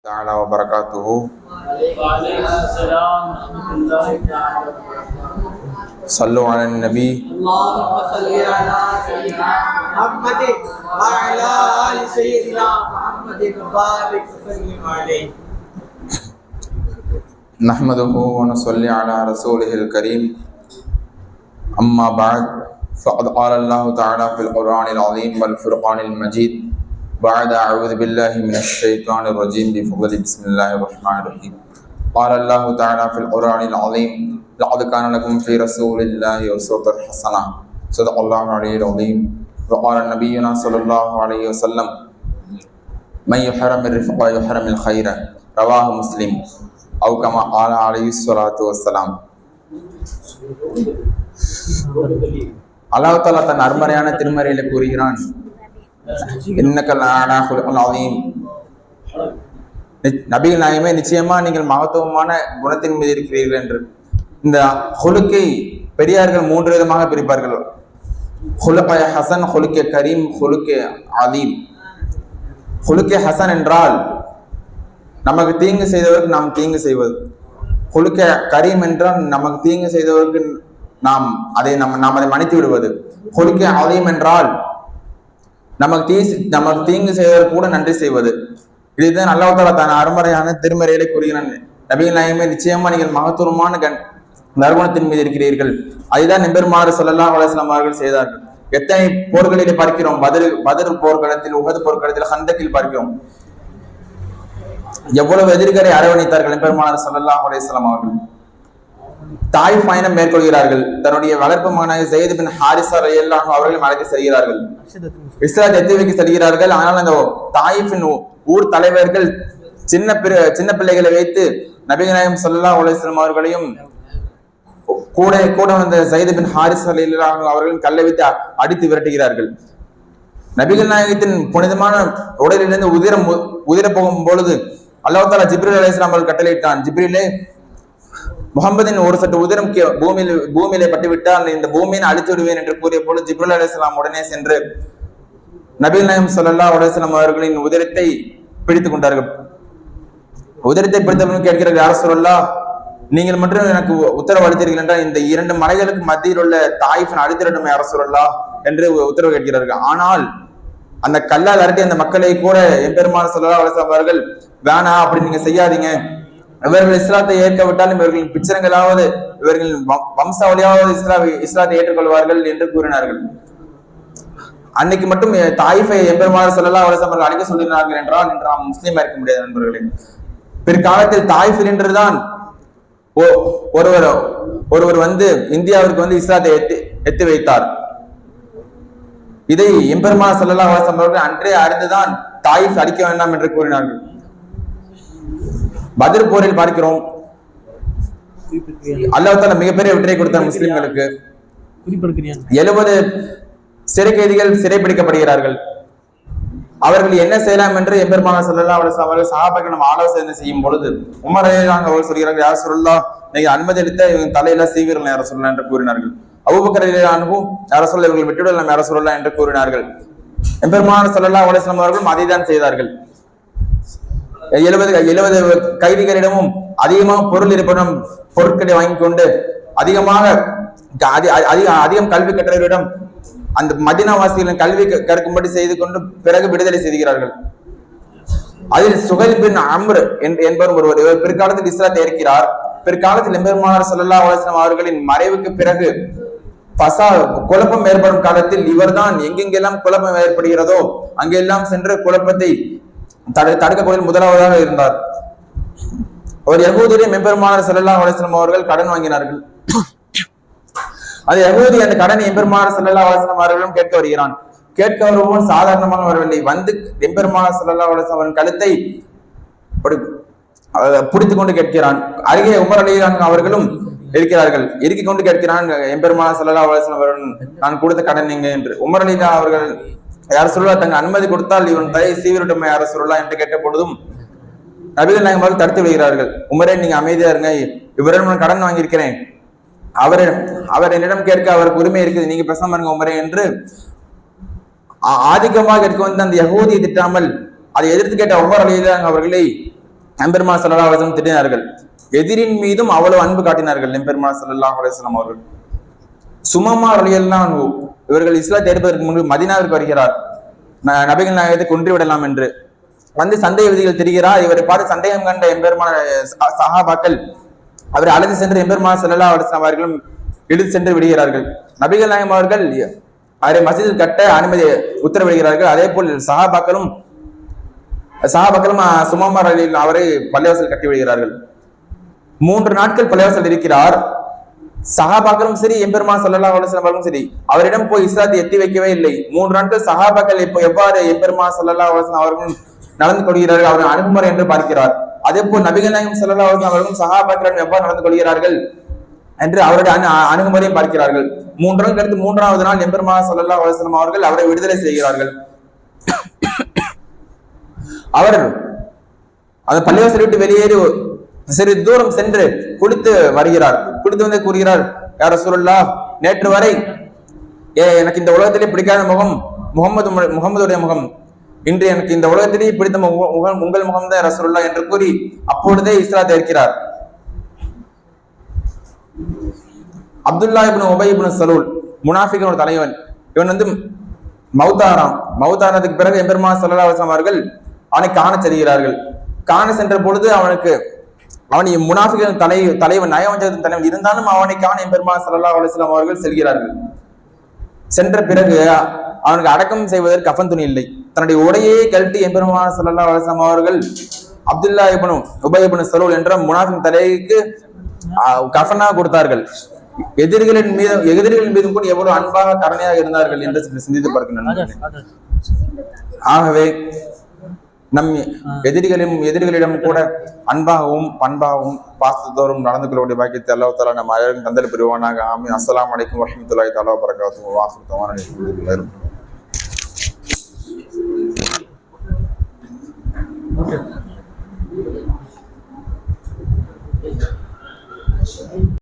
تعالى وبركاته. وعليكم السلام ورحمة الله تعالى وبركاته صلوا على النبي. اللهم صل على سيدنا محمد وعلى آل سيدنا محمد وبارك وسلم عليه. نحمده ونصلي على رسوله الكريم. أما بعد فقد قال الله تعالى في القرآن العظيم والفرقان المجيد بعد أعوذ بالله من الشيطان الرجيم بفضل بسم الله الرحمن الرحيم قال الله تعالى في القرآن العظيم لقد كان لكم في رسول الله أسوة حسنة صدق الله العلي العظيم وقال نبينا صلى الله عليه وسلم من يحرم الرفق يحرم الخير رواه مسلم أو كما قال عليه الصلاة والسلام அல்லாஹ் தாலா தன் அருமறையான திருமறையில கூறுகிறான் இன்னக்கல் ஆனா குலுக்கல் நி- நபிகள் நாயமே நிச்சயமா நீங்கள் மகத்துவமான குணத்தின் மீது இருக்கிறீர்கள் என்று. இந்த ஹொலுக்கை பெரியார்கள் மூன்று விதமாக பிரிப்பார்கள். ஹுலுக்கய ஹசன் ஹொலுக்கே கரீம் ஹொலுக்கே அதீம். ஹுலுக்கே ஹசன் என்றால் நமக்கு தீங்கு செய்தவருக்கு நாம் தீங்கு செய்வது. ஹுலுக்கே கரீம் என்றால் நமக்கு தீங்கு செய்தவருக்கு நாம் அதை நம்ம நாம் அதை மன்னித்து விடுவது. ஹொலுக்கே அதீம் என்றால் நமக்கு தீ நமக்கு தீங்கு செய்வதற்கு கூட நன்றி செய்வது. இதுதான் அல்லாஹ் தான். அருமறையான திருமறையிலே கூறுகிறான். நபிகள் நாயகமே நிச்சயமா நீங்கள் மகத்துவமான கண் நறுமணத்தின் மீது இருக்கிறீர்கள். அதுதான் நிபெருமாறு சொல்லலாம் அலுவலாம் அவர்கள் செய்தார்கள். எத்தனை போர்களிலே பார்க்கிறோம்? பதில் பதில் போர்க்களத்தில் உகது போர்க்களத்தில் ஹந்தக்கில் பார்க்கிறோம். எவ்வளவு எதிர்கரை அரவணைத்தார்கள் நிபெருமானார் சொல்லலாம் அலேஸ்லாம் அவர்கள். தாய் பயணம் மேற்கொள்கிறார்கள். தன்னுடைய வளர்ப்பு மகனாக ஜெயது பின் ஹாரிசா ரயல்லாஹு அவர்களும் அழைத்து செல்கிறார்கள். இஸ்ராத் எத்தி செல்கிறார்கள்? ஆனால் அந்த தாயிஃபின் ஊர் தலைவர்கள் சின்ன பிற சின்ன பிள்ளைகளை வைத்து நபிநாயகம் சொல்லா உலகம் அவர்களையும் கூட கூட வந்த சைது பின் ஹாரிஸ் ரலியல்லாஹு அவர்களும் கல்லை வைத்து அடித்து விரட்டுகிறார்கள். நபிகள் நாயகத்தின் புனிதமான உடலிலிருந்து உதிரம் உதிர போகும் பொழுது அல்லாவுதாலா ஜிப்ரில் அலிஸ்லாம் அவர்கள் கட்டளையிட்டான். ஜிப்ரிலே முகமதின் ஒரு சற்று உதிரம் பூமியில் பூமியிலே பட்டுவிட்டால் இந்த பூமியை அழித்து விடுவேன் என்று கூறிய போது ஜிப்ரல் அலிஸ்லாம் உடனே சென்று நபீல் நயம் சொல்லல்லா அலைஹி அவர்களின் உதிரத்தை பிடித்துக் கொண்டார்கள். உதிரத்தை பிடித்தவனும் கேட்கிறார்கள் யார் சொல்லல்லா நீங்கள் மட்டும் எனக்கு உ- உத்தரவு அளித்தீர்கள் என்றால் இந்த இரண்டு மலைகளுக்கு மத்தியில் உள்ள தாயிஃபின் அழித்திரட்டும் யார் சொல்லலாம் என்று உத்தரவு கேட்கிறார்கள். ஆனால் அந்த கல்லால் அரட்டி அந்த மக்களை கூட எம்பெருமான சொல்லலாம் அவர்கள் வேணா அப்படி நீங்க செய்யாதீங்க. இவர்கள் இஸ்லாத்தை ஏற்க விட்டாலும் இவர்களின் பிச்சரங்களாவது இவர்களின் வம்- வம்சாவளியாவது இஸ்லா இஸ்லாத்தை ஏற்றுக்கொள்வார்கள் என்று கூறினார்கள். அன்னைக்கு மட்டும் தாயிஃபை எம்பெருமானார் சொல்லலாம் அலைஹி அவர்கள் அழைக்க சொல்லினார்கள் என்றால் இன்று நாம் முஸ்லீமா இருக்க முடியாது நண்பர்களே. பிற்காலத்தில் தாயிஃபில் என்றுதான் ஒருவர் ஒருவர் வந்து இந்தியாவிற்கு வந்து இஸ்லாத்தை எத்தி எத்தி வைத்தார். இதை எம்பெருமானார் ஸல்லல்லாஹு அலைஹி அவர்கள் அன்றே அறிந்துதான் தாயிஃப் அடிக்க வேண்டாம் என்று கூறினார்கள். பத்ர் போரில் பார்க்கிறோம் அல்லாஹ் தாலா மிகப்பெரிய வெற்றியை கொடுத்தார் முஸ்லிம்களுக்கு. எழுபது சிறை கைதிகள் சிறைப்பிடிக்கப்படுகிறார்கள். அவர்கள் என்ன செய்யலாம் என்று எம்பெருமான சொல்லலாம் அவர்கள் அவர்கள் சகாபாக்கள் நம்ம ஆலோசனை செய்யும் பொழுது உமர் அவர்கள் சொல்கிறார்கள் யார் சொல்லலாம் நீங்க அனுமதி அளித்த இவங்க தலையில சீவிரல் யார சொல்லலாம் என்று கூறினார்கள். அபுபக்கர் அலிலானுக்கும் யார சொல்ல இவர்கள் விட்டுவிடலாம் யார சொல்லலாம் என்று கூறினார்கள். எம்பெருமான சொல்லலாம் அலிஸ்லாம் அவர்களும் அதை தான் செய்தார்கள். எழுபது எழுபது கைதிகளிடமும் அதிகமாக பொருள் இருப்பிடம் பொருட்களை வாங்கி கொண்டு அதிகமாக அதிக அதிகம் கல்வி கற்றவரிடம் அந்த மதினாவாசிகளின் கல்வி கற்கும்படி செய்து கொண்டு பிறகு விடுதலை செய்கிறார்கள். அதில் சுகைல் பின் அம்ர் என்பவர் ஒருவர் இவர் பிற்காலத்தில் இஸ்லாத்தை இருக்கிறார் பிற்காலத்தில் எம்பெருமானார் சல்லா அலைஹி அவர்களின் மறைவுக்கு பிறகு பசா குழப்பம் ஏற்படும் காலத்தில் இவர்தான் எங்கெங்கெல்லாம் குழப்பம் ஏற்படுகிறதோ அங்கெல்லாம் சென்று குழப்பத்தை தடு தடுக்கக்கூடிய முதலாவதாக இருந்தார். ஒரு யகூதியிடம் எம்பெருமானார் செல்லல்லா அலைஹி அவர்கள் கடன் வாங்கினார்கள். அது யகூதி அந்த கடன் எம்பெருமானார் செல்லல்லா வலசனம் அவர்களும் கேட்க வருகிறான். கேட்க வருவோம் சாதாரணமாக வரவில்லை. வந்து எம்பெருமானார் செல்லல்லா அலைஹி அவரின் கழுத்தை பிடித்து கொண்டு கேட்கிறான். அருகே உமர் அலி அவர்களும் இருக்கிறார்கள். இறுக்கிக் கொண்டு கேட்கிறான் எம்பெருமான செல்லல்லா அலைஹி அவர்கள் நான் கொடுத்த கடன் நீங்க என்று. உமர் அலிதா அவர்கள் யார் சொல்லா தங்க அனுமதி கொடுத்தால் இவன் தலை சீவிரட்டும் யார சொல்லலாம் என்று கேட்ட பொழுதும் நபிகள் நாயகம் தடுத்து விடுகிறார்கள். உமரே நீங்க அமைதியா இருங்க. இவரிடம் கடன் வாங்கியிருக்கிறேன். அவர் அவர் என்னிடம் கேட்க அவருக்கு உரிமை இருக்குது. நீங்க பேசாம இருங்க உமரே என்று ஆ- ஆதிக்கமாக இருக்க வந்து அந்த யகூதியை திட்டாமல் அதை எதிர்த்து கேட்ட ஒவ்வொரு அலிதான் அவர்களை எம்பெருமா சல்லா அலுவலம் திட்டினார்கள். எதிரின் மீதும் அவ்வளவு அன்பு காட்டினார்கள் எம்பெருமா சல்லா அலுவலம் அவர்கள். சுமமா ரலியல்லாஹு இவர்கள் இஸ்லாத்தை எடுப்பதற்கு முன்பு மதினாவிற்கு வருகிறார். ந- நபிகள் நாயகத்தை கொன்று விடலாம் என்று. வந்து சந்தேக விதிகள் தெரிகிறார். இவரை பார்த்து சந்தேகம் கண்ட எம்பெருமான சஹாபாக்கள் அவரை அழைத்து சென்று எம்பெருமான செல்லலா அவர்களும் இழுத்து சென்று விடுகிறார்கள். நபிகள் நாயகம் அவர்கள் அவரை மசீதில் கட்ட அனுமதி உத்தரவிடுகிறார்கள். அதே போல் சஹாபாக்களும் சஹாபாக்களும் அஹ், சுமமா அவரை பள்ளிவாசல் கட்டி விடுகிறார்கள். மூன்று நாட்கள் பள்ளிவாசல் இருக்கிறார். சகாபாக்களும் சரி எம்பெருமா சல்லா அலுவலம் அவர்களும் சரி அவரிடம் போய் இஸ்லாத்தை எத்தி வைக்கவே இல்லை. மூன்று நாட்கள் சகாபாக்கள் இப்போ எவ்வாறு எம்பெருமா சல்லா அலுவலம் அவர்களும் நடந்து கொள்கிறார்கள் அவரின் அணுகுமுறை என்று பார்க்கிறார். அதே போல் நபிகள் நாயகம் சல்லா அலுவலம் அவர்களும் சகாபாக்களிடம் எவ்வாறு நடந்து கொள்கிறார்கள் என்று அவருடைய அணு அணுகுமுறையை பார்க்கிறார்கள். மூன்று நாள் கழித்து மூன்றாவது நாள் எம்பெருமா சல்லா அலுவலம் அவர்கள் அவரை விடுதலை செய்கிறார்கள். அவர் அந்த பள்ளிவாசல் விட்டு வெளியேறி சிறிது தூரம் சென்று குளித்து வருகிறார். பிடித்து வந்து கூறுகிறார். யார சூழல்லா நேற்று வரை ஏ எனக்கு இந்த உலகத்திலே பிடிக்காத முகம் முகமது முகமதுடைய முகம். இன்று எனக்கு இந்த உலகத்திலேயே பிடித்த முகம் உங்கள் முகம் தான் ரசூலுல்லா என்று கூறி அப்பொழுதே இஸ்லாத்தை இருக்கிறார் Abdullah ibn Ubayy Salul Salul முனாஃபிகனோட தலைவன். இவன் வந்து மௌத்தாராம் மௌத்தானதுக்கு பிறகு எம்பெருமா சல்லா அவர்கள் அவனை காண செல்கிறார்கள். காண சென்ற பொழுது அவனுக்கு அவன் முனாஃபிகளின் தலை தலைவன் நயவஞ்சகத்தின் தலைவன். இருந்தாலும் அவனை காண எம்பெருமா சல்லா அலுவலாம் அவர்கள் செல்கிறார்கள். சென்ற பிறகு அவனுக்கு அடக்கம் செய்வதற்கு கஃன் துணி இல்லை. தன்னுடைய உடையே கழட்டி எம்பெருமான சல்லா அலுவலாம் அவர்கள் அப்துல்லா இப்னு உபை இப்னு சலூல் என்ற முனாஃபின் தலைக்கு கஃனா கொடுத்தார்கள். எதிரிகளின் மீது எதிரிகளின் மீதும் கூட எவ்வளவு அன்பாக கருணையாக இருந்தார்கள் என்று சிந்தித்து பார்க்கின்றனர். ஆகவே நம் எதிரிகளும் எதிரிகளிடம் கூட அன்பாகவும் பண்பாகவும் பாசத்தோறும் நடந்து கொள்ளக்கூடிய பாக்கியத்தை அல்லாஹ் தாலா நம்ம அனைவருக்கும் தந்தல் புரிவானாக அலைக்கும் வரஹ்மத்துல்லாஹி தஆலா வபரகாத்துஹு. வாஹிரு தவானா அல்ஹம்துலில்லாஹி Okay.